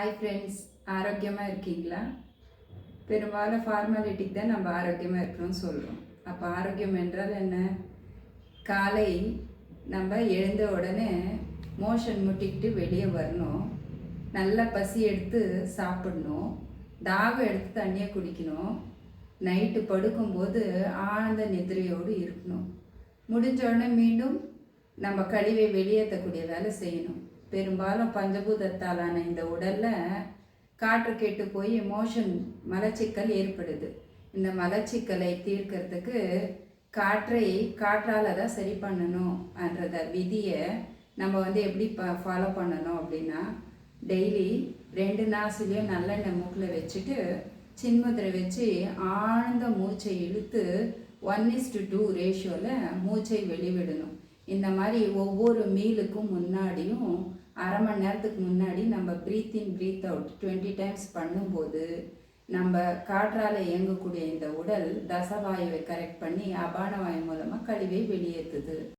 Hi friends ஆரோக்கியமாக இருக்கீங்களா? பெரும்பாலும் ஃபார்மாலிட்டிக்கு தான் நம்ம ஆரோக்கியமாக இருக்கணும்னு சொல்கிறோம் அப்போ ஆரோக்கியம் என்றால் என்ன? காலை நம்ம எழுந்த உடனே மோஷன் முட்டிக்கிட்டு வெளியே வரணும். நல்லா பசி எடுத்து சாப்பிடணும். தாகம் எடுத்து தண்ணியை குடிக்கணும். நைட்டு படுக்கும்போது ஆழ்ந்த நிதிரையோடு இருக்கணும். முடிஞ்ச உடனே மீண்டும் நம்ம கழிவை வெளியேற்றக்கூடிய வேலை செய்யணும். பெரும்பாலும் பஞ்சபூதத்தாலான இந்த உடலில் காற்று கெட்டு போய் மோஷன் மலச்சிக்கல் ஏற்படுது. இந்த மலச்சிக்கலை தீர்க்கிறதுக்கு காற்றை காற்றால் தான் சரி பண்ணணும் என்றத விதியை நம்ம வந்து எப்படி ப ஃபாலோ பண்ணணும் அப்படின்னா டெய்லி ரெண்டு நாசிலையும் நல்லெண்ணெய் மூக்கில் வச்சுட்டு சின்முத்திரை வச்சு ஆழ்ந்த மூச்சை இழுத்து ஒன் இஸ் டு டூ ரேஷியோவில் மூச்சை வெளிவிடணும். இந்த மாதிரி ஒவ்வொரு மீலுக்கும் முன்னாடியும் அரை மணி நேரத்துக்கு முன்னாடி நம்ம breathe in breathe out twenty times பண்ணும்போது நம்ம காற்றால் இயங்கக்கூடிய இந்த உடல் தசவாயுவை கரெக்ட் பண்ணி அபான வாயு மூலமாக கழிவை வெளியேற்றுது